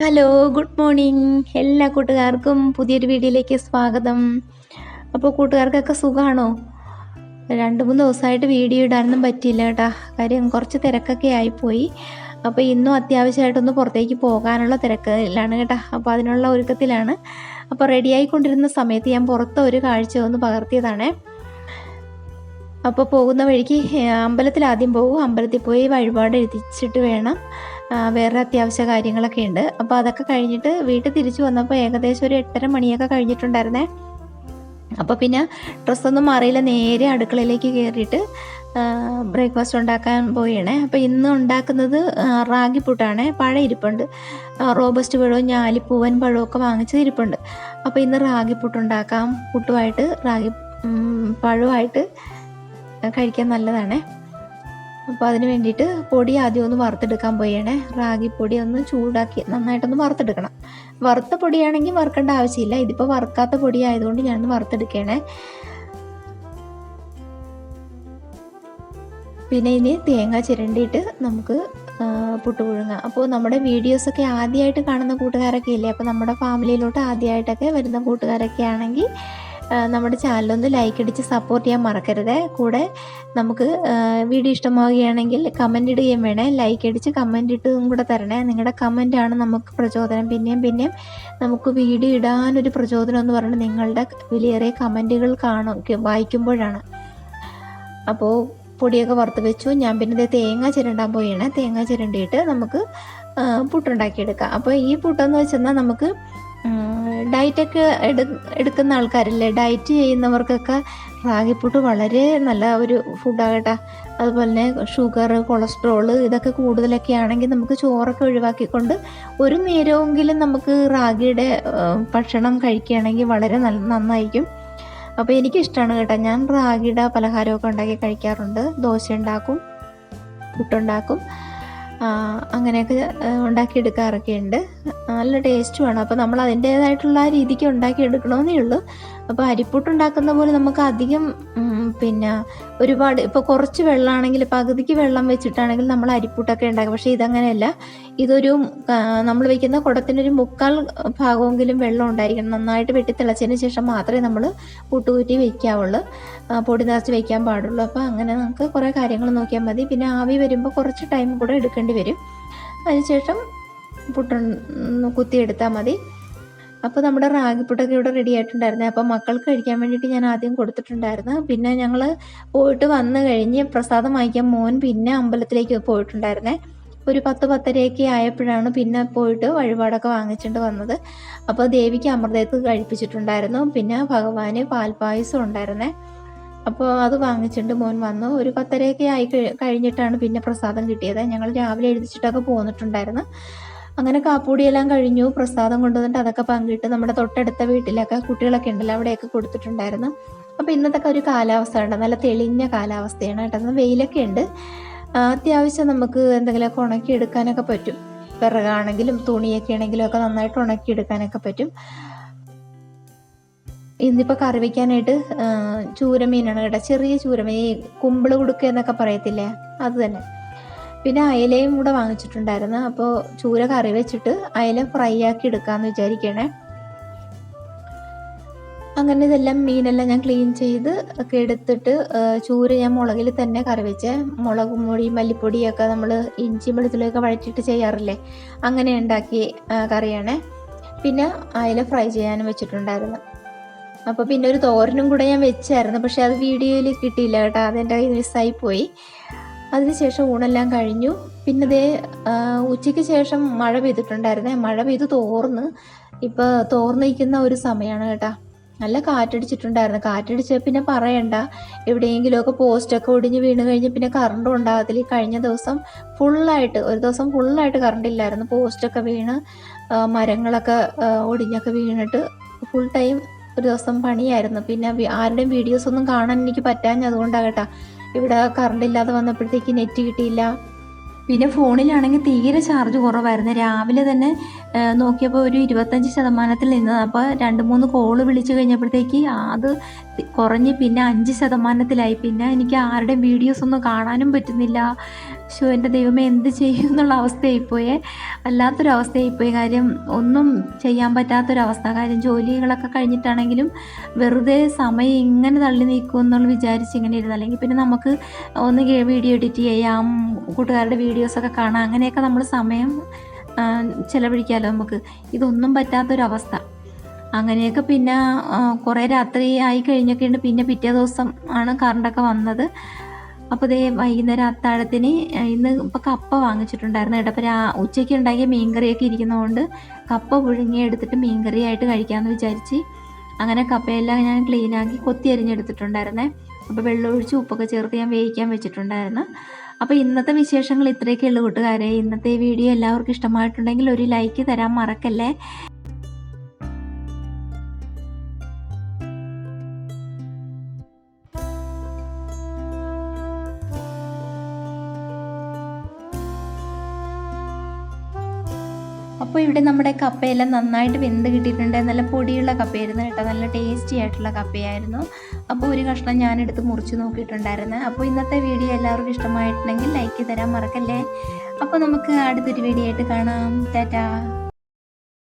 Hello good morning എല്ലാ കൂട്ടുകാർക്കും പുതിയൊരു വീഡിയോയിലേക്ക് സ്വാഗതം. അപ്പോൾ കൂട്ടുകാർക്കൊക്കെ സുഖമാണോ രണ്ട് മൂന്ന് ദിവസമായിട്ട് വീഡിയോ ഇടാനൊന്നും പറ്റിയില്ല കേട്ടാ. കാര്യം കുറച്ച് തിരക്കൊക്കെ ആയിപ്പോയി. അപ്പോൾ ഇന്നും അത്യാവശ്യമായിട്ടൊന്ന് പുറത്തേക്ക് പോകാനുള്ള തിരക്കിലാണ് കേട്ടാ. അപ്പോൾ അതിനുള്ള ഒരുക്കത്തിലാണ്. അപ്പോൾ റെഡിയായിക്കൊണ്ടിരുന്ന സമയത്ത് ഞാൻ പുറത്ത് ഒരു കാഴ്ച ഒന്ന് പകർത്തിയതാണേ. അപ്പോൾ പോകുന്ന വഴിക്ക് അമ്പലത്തിൽ ആദ്യം പോകും. അമ്പലത്തിൽ പോയി വഴിപാട് എത്തിച്ചിട്ട് വേണം. വേറെ അത്യാവശ്യ കാര്യങ്ങളൊക്കെ ഉണ്ട്. അപ്പോൾ അതൊക്കെ കഴിഞ്ഞിട്ട് വീട്ടിൽ തിരിച്ചു വന്നപ്പോൾ ഏകദേശം ഒരു എട്ടര മണിയൊക്കെ കഴിഞ്ഞിട്ടുണ്ടായിരുന്നേ. അപ്പോൾ പിന്നെ ഡ്രസ്സൊന്നും മാറിയില്ല. നേരെ അടുക്കളയിലേക്ക് കയറിയിട്ട് ബ്രേക്ക്ഫാസ്റ്റ് ഉണ്ടാക്കാൻ പോയണേ. അപ്പോൾ ഇന്ന് ഉണ്ടാക്കുന്നത് റാഗി പുട്ടാണ്. പഴം ഇരിപ്പുണ്ട്. റോബസ്റ്റ് പഴവും ഞാലിപ്പൂവൻ പഴവും ഒക്കെ വാങ്ങിച്ചത് ഇരിപ്പുണ്ട്. അപ്പോൾ ഇന്ന് റാഗി പുട്ടുണ്ടാക്കാം. പുട്ടുമായിട്ട് റാഗി പഴമായിട്ട് കഴിക്കാൻ നല്ലതാണേ. അപ്പോൾ അതിന് വേണ്ടിയിട്ട് പൊടി ആദ്യം ഒന്ന് വറുത്തെടുക്കാൻ പോയണേ. റാഗിപ്പൊടി ഒന്ന് ചൂടാക്കി നന്നായിട്ടൊന്ന് വറുത്തെടുക്കണം. വറുത്ത പൊടിയാണെങ്കിൽ വറുക്കേണ്ട ആവശ്യമില്ല. ഇതിപ്പോൾ വറുക്കാത്ത പൊടി ആയതുകൊണ്ട് ഞാനൊന്ന് വറുത്തെടുക്കണേ. പിന്നെ ഇനി തേങ്ങ ചിരണ്ടിയിട്ട് നമുക്ക് പുട്ടുപുഴുങ്ങ. പുട്ട് പുഴുങ്ങാം അപ്പോൾ നമ്മുടെ വീഡിയോസൊക്കെ ആദ്യമായിട്ട് കാണുന്ന കൂട്ടുകാരൊക്കെ ഇല്ലേ? അപ്പോൾ നമ്മുടെ ഫാമിലിയിലോട്ട് ആദ്യമായിട്ടൊക്കെ വരുന്ന കൂട്ടുകാരൊക്കെ ആണെങ്കിൽ നമ്മുടെ ചാനലൊന്ന് ലൈക്ക് അടിച്ച് സപ്പോർട്ട് ചെയ്യാൻ മറക്കരുത്. കൂടെ നമുക്ക് വീഡിയോ ഇഷ്ടമാവുകയാണെങ്കിൽ കമന്റ് ഇടുകയും വേണേ. ലൈക്ക് അടിച്ച് കമന്റ് ഇട്ടും കൂടെ തരണേ. നിങ്ങളുടെ കമന്റാണ് നമുക്ക് പ്രചോദനം. പിന്നെയും പിന്നെയും നമുക്ക് വീഡിയോ ഇടാനൊരു പ്രചോദനം എന്ന് പറയുന്നത് നിങ്ങളുടെ വിലയേറിയ കമന്റുകൾ കാണും വായിക്കുമ്പോഴാണ്. അപ്പോൾ പൊടിയൊക്കെ വറുത്ത് വെച്ചു. ഞാൻ പിന്നെ ഇത് തേങ്ങ ചിരണ്ടാൻ പോയാണ് തേങ്ങ ചിരണ്ടിയിട്ട് നമുക്ക് പുട്ടുണ്ടാക്കിയെടുക്കാം. അപ്പോൾ ഈ പുട്ടെന്ന് വെച്ചെന്നാൽ നമുക്ക് ഡയറ്റൊക്കെ എടു എടുക്കുന്ന ആൾക്കാരില്ലേ ഡയറ്റ് ചെയ്യുന്നവർക്കൊക്കെ റാഗിപ്പുട്ട് വളരെ നല്ല ഒരു ഫുഡാകട്ടെ അതുപോലെ തന്നെ ഷുഗർ കൊളസ്ട്രോൾ ഇതൊക്കെ കൂടുതലൊക്കെ ആണെങ്കിൽ നമുക്ക് ചോറൊക്കെ ഒഴിവാക്കിക്കൊണ്ട് ഒരു നേരമെങ്കിലും നമുക്ക് റാഗിയുടെ ഭക്ഷണം കഴിക്കുകയാണെങ്കിൽ വളരെ നല്ല നന്നായിരിക്കും. അപ്പോൾ എനിക്കിഷ്ടമാണ് കേട്ടോ. ഞാൻ റാഗിയുടെ പലഹാരമൊക്കെ ഉണ്ടാക്കി കഴിക്കാറുണ്ട്. ദോശ ഉണ്ടാക്കും പുട്ടുണ്ടാക്കും. അങ്ങനെയൊക്കെ ഉണ്ടാക്കിയെടുക്കാറൊക്കെ ഉണ്ട് നല്ല ടേസ്റ്റ് വേണം. അപ്പോൾ നമ്മൾ അതിന്റേതായിട്ടുള്ള രീതിക്ക് ഉണ്ടാക്കിയെടുക്കണമെന്നേ ഉള്ളൂ. അപ്പോൾ അരിപ്പൂട്ട് ഉണ്ടാക്കുന്ന പോലെ നമുക്ക് അധികം പിന്നെ ഒരുപാട് ഇപ്പോൾ കുറച്ച് വെള്ളമാണെങ്കിൽ പകുതിക്ക് വെള്ളം വെച്ചിട്ടാണെങ്കിൽ നമ്മൾ അരിപ്പൂട്ടൊക്കെ ഉണ്ടാക്കും. പക്ഷേ ഇതങ്ങനെയല്ല. ഇതൊരു നമ്മൾ വയ്ക്കുന്ന കുടത്തിനൊരു മുക്കാൽ ഭാഗമെങ്കിലും വെള്ളം ഉണ്ടായിരിക്കണം. നന്നായിട്ട് വെട്ടി തിളച്ചതിന് ശേഷം മാത്രമേ നമ്മൾ പുട്ടുകുറ്റി വയ്ക്കാവുള്ളൂ പൊടി നിറച്ച് വയ്ക്കാൻ പാടുള്ളൂ. അപ്പോൾ അങ്ങനെ നമുക്ക് കുറേ കാര്യങ്ങൾ നോക്കിയാൽ മതി. പിന്നെ ആവി വരുമ്പോൾ കുറച്ച് ടൈം കൂടെ എടുക്കേണ്ടി വരും. അതിനുശേഷം പുട്ട് കുത്തിയെടുത്താൽ മതി. അപ്പോൾ നമ്മുടെ റാഗിപ്പുട്ടൊക്കെ ഇവിടെ റെഡി ആയിട്ടുണ്ടായിരുന്നു. അപ്പോൾ മക്കൾക്ക് കഴിക്കാൻ വേണ്ടിയിട്ട് ഞാൻ ആദ്യം കൊടുത്തിട്ടുണ്ടായിരുന്നു. പിന്നെ ഞങ്ങൾ പോയിട്ട് വന്നു കഴിഞ്ഞ് പ്രസാദം വാങ്ങിക്കാൻ മോൻ പിന്നെ അമ്പലത്തിലേക്ക് പോയിട്ടുണ്ടായിരുന്നേ. ഒരു പത്ത് പത്തരയൊക്കെ ആയപ്പോഴാണ് പിന്നെ പോയിട്ട് വഴിപാടൊക്കെ വാങ്ങിച്ചിട്ട് വന്നത്. അപ്പോൾ ദേവിക്ക് അമൃതത്ത് കഴിപ്പിച്ചിട്ടുണ്ടായിരുന്നു. പിന്നെ ഭഗവാന് പാൽപായസം ഉണ്ടായിരുന്നേ. അപ്പോൾ അത് വാങ്ങിച്ചിട്ട് മോൻ വന്നു. ഒരു പത്തരയൊക്കെ ആയി കഴിഞ്ഞിട്ടാണ് പിന്നെ പ്രസാദം കിട്ടിയത്. ഞങ്ങൾ രാവിലെ എഴുതിച്ചിട്ടൊക്കെ പോന്നിട്ടുണ്ടായിരുന്നു. അങ്ങനെ കാപ്പൂടിയെല്ലാം കഴിഞ്ഞു. പ്രസാദം കൊണ്ടുവന്നിട്ട് അതൊക്കെ പങ്കിട്ട് നമ്മുടെ തൊട്ടടുത്ത വീട്ടിലൊക്കെ കുട്ടികളൊക്കെ ഉണ്ടല്ലോ അവിടെയൊക്കെ കൊടുത്തിട്ടുണ്ടായിരുന്നു. അപ്പോൾ ഇന്നത്തെ ഒരു കാലാവസ്ഥ ഉണ്ട് നല്ല തെളിഞ്ഞ കാലാവസ്ഥയാണ് കേട്ടോ. വെയിലൊക്കെ ഉണ്ട്. അത്യാവശ്യം നമുക്ക് എന്തെങ്കിലുമൊക്കെ ഉണക്കി എടുക്കാനൊക്കെ പറ്റും. വിറകാണെങ്കിലും തുണിയൊക്കെ ആണെങ്കിലും ഒക്കെ നന്നായിട്ട് ഉണക്കി എടുക്കാനൊക്കെ പറ്റും. ഇന്നിപ്പോൾ കറി വയ്ക്കാനായിട്ട് ചൂരമീനാണ് കേട്ടോ. ചെറിയ ചൂരമീൻ കുമ്പിൾ കുടുക്ക എന്നൊക്കെ പറയത്തില്ലേ? അത് തന്നെ. പിന്നെ അയലയും കൂടെ വാങ്ങിച്ചിട്ടുണ്ടായിരുന്നു. അപ്പോൾ ചൂര കറി വെച്ചിട്ട് അയല ഫ്രൈ ആക്കി എടുക്കാമെന്ന് വിചാരിക്കണേ. അങ്ങനെ ഇതെല്ലാം മീനെല്ലാം ഞാൻ ക്ലീൻ ചെയ്ത് ഒക്കെ എടുത്തിട്ട് ചൂര ഞാൻ മുളകിൽ തന്നെ കറി വെച്ച്. മുളകും പൊടി മല്ലിപ്പൊടിയൊക്കെ നമ്മൾ ഇഞ്ചി വെളുത്തുള്ളിയൊക്കെ വഴറ്റിയിട്ട് ചെയ്യാറില്ലേ? അങ്ങനെ ഉണ്ടാക്കി കറിയാണേ. പിന്നെ അയല ഫ്രൈ ചെയ്യാനും വെച്ചിട്ടുണ്ടായിരുന്നു. അപ്പോൾ പിന്നെ ഒരു തോരനും കൂടെ ഞാൻ വെച്ചായിരുന്നു. പക്ഷേ അത് വീഡിയോയിൽ കിട്ടിയില്ല കേട്ടോ. അതെന്റെ കയ്യിൽ മിസ്സായി പോയി. അതിനുശേഷം ഊണെല്ലാം കഴിഞ്ഞു. പിന്നെ ദേ ഉച്ചയ്ക്ക് ശേഷം മഴ പെയ്തിട്ടുണ്ടായിരുന്നേ. മഴ പെയ്ത് തോർന്ന്. ഇപ്പോൾ തോർന്നിരിക്കുന്ന ഒരു സമയമാണ് കേട്ടാ. നല്ല കാറ്റടിച്ചിട്ടുണ്ടായിരുന്നു. കാറ്റടിച്ച പിന്നെ പറയണ്ട. എവിടെയെങ്കിലുമൊക്കെ പോസ്റ്റൊക്കെ ഒടിഞ്ഞ് വീണ് കഴിഞ്ഞ് പിന്നെ കറണ്ടും ഉണ്ടാകത്തില്ല. കഴിഞ്ഞ ദിവസം ഫുള്ളായിട്ട് ഒരു ദിവസം ഫുള്ളായിട്ട് കറണ്ട് ഇല്ലായിരുന്നു പോസ്റ്റൊക്കെ വീണ് മരങ്ങളൊക്കെ ഒടിഞ്ഞൊക്കെ വീണിട്ട് ഫുൾ ടൈം ഒരു ദിവസം പണിയായിരുന്നു. പിന്നെ ആരുടെയും വീഡിയോസ് ഒന്നും കാണാൻ എനിക്ക് പറ്റാഞ്ഞ അതുകൊണ്ടാകട്ടാ ഇവിടെ കറണ്ട് ഇല്ലാതെ വന്നപ്പോഴത്തേക്ക് നെറ്റ് കിട്ടിയില്ല. പിന്നെ ഫോണിലാണെങ്കിൽ തീരെ ചാർജ് കുറവായിരുന്നു. രാവിലെ തന്നെ നോക്കിയപ്പോൾ ഒരു ഇരുപത്തഞ്ച് ശതമാനത്തിൽ നിന്നത്. അപ്പോൾ രണ്ട് മൂന്ന് കോൾ വിളിച്ചു കഴിഞ്ഞപ്പോഴത്തേക്ക് അത് കുറഞ്ഞ് പിന്നെ അഞ്ച് ശതമാനത്തിലായി. പിന്നെ എനിക്ക് ആരുടെയും വീഡിയോസ് ഒന്നും കാണാനും പറ്റുന്നില്ല. ശോ എന്റെ ദൈവമേ എന്ത് ചെയ്യും എന്നുള്ള അവസ്ഥയായിപ്പോയേ. വല്ലാത്തൊരവസ്ഥയായിപ്പോയി. കാര്യം ഒന്നും ചെയ്യാൻ പറ്റാത്തൊരവസ്ഥ. കാര്യം ജോലികളൊക്കെ കഴിഞ്ഞിട്ടാണെങ്കിലും വെറുതെ സമയം ഇങ്ങനെ തള്ളി നീക്കും എന്നുള്ള വിചാരിച്ച് ഇങ്ങനെ ഇരുന്നു. അല്ലെങ്കിൽ പിന്നെ നമുക്ക് ഒന്ന് വീഡിയോ എഡിറ്റ് ചെയ്യാം കൂട്ടുകാരുടെ വീഡിയോസൊക്കെ കാണാം. അങ്ങനെയൊക്കെ നമ്മൾ സമയം ചെലവഴിക്കാമല്ലോ നമുക്ക്. ഇതൊന്നും പറ്റാത്തൊരവസ്ഥ. അങ്ങനെയൊക്കെ പിന്നെ കുറേ രാത്രി ആയി കഴിഞ്ഞൊക്കെയുണ്ട്. പിന്നെ പിറ്റേ ദിവസം ആണ് കറണ്ടൊക്കെ വന്നത്. അപ്പോൾ ദേ വൈകുന്നേരം അത്താഴത്തിന് ഇന്ന് ഇപ്പോൾ കപ്പ വാങ്ങിച്ചിട്ടുണ്ടായിരുന്നു കേട്ടോ. അപ്പോൾ രാ ഉച്ചയ്ക്ക് ഉണ്ടാക്കിയ മീൻകറിയൊക്കെ ഇരിക്കുന്നതുകൊണ്ട് കപ്പ പുഴുങ്ങി എടുത്തിട്ട് മീൻകറിയായിട്ട് കഴിക്കാമെന്ന് വിചാരിച്ച് അങ്ങനെ കപ്പയെല്ലാം ഞാൻ ക്ലീനാക്കി കൊത്തി അരിഞ്ഞെടുത്തിട്ടുണ്ടായിരുന്നേ. അപ്പോൾ വെള്ളമൊഴിച്ച് ഉപ്പൊക്കെ ചേർത്ത് ഞാൻ വേവിക്കാൻ വെച്ചിട്ടുണ്ടായിരുന്നു. അപ്പോൾ ഇന്നത്തെ വിശേഷങ്ങൾ ഇത്രയൊക്കെ ഉള്ളൂ കൂട്ടുകാരെ. ഇന്നത്തെ വീഡിയോ എല്ലാവർക്കും ഇഷ്ടമായിട്ടുണ്ടെങ്കിൽ ഒരു ലൈക്ക് തരാൻ മറക്കല്ലേ? അപ്പോൾ ഇവിടെ നമ്മുടെ കപ്പയെല്ലാം നന്നായിട്ട് വെന്ത് കിട്ടിയിട്ടുണ്ട്. നല്ല പൊടിയുള്ള കപ്പയായിരുന്നു കേട്ടോ. നല്ല ടേസ്റ്റി ആയിട്ടുള്ള കപ്പയായിരുന്നു. അപ്പോൾ ഒരു കഷ്ണം ഞാനെടുത്ത് മുറിച്ച് നോക്കിയിട്ടുണ്ടായിരുന്നു. അപ്പോൾ ഇന്നത്തെ വീഡിയോ എല്ലാവർക്കും ഇഷ്ടമായിട്ടുണ്ടെങ്കിൽ ലൈക്ക് തരാൻ മറക്കല്ലേ? അപ്പോൾ നമുക്ക് അടുത്തൊരു വീഡിയോ ആയിട്ട് കാണാം. ടാറ്റാ.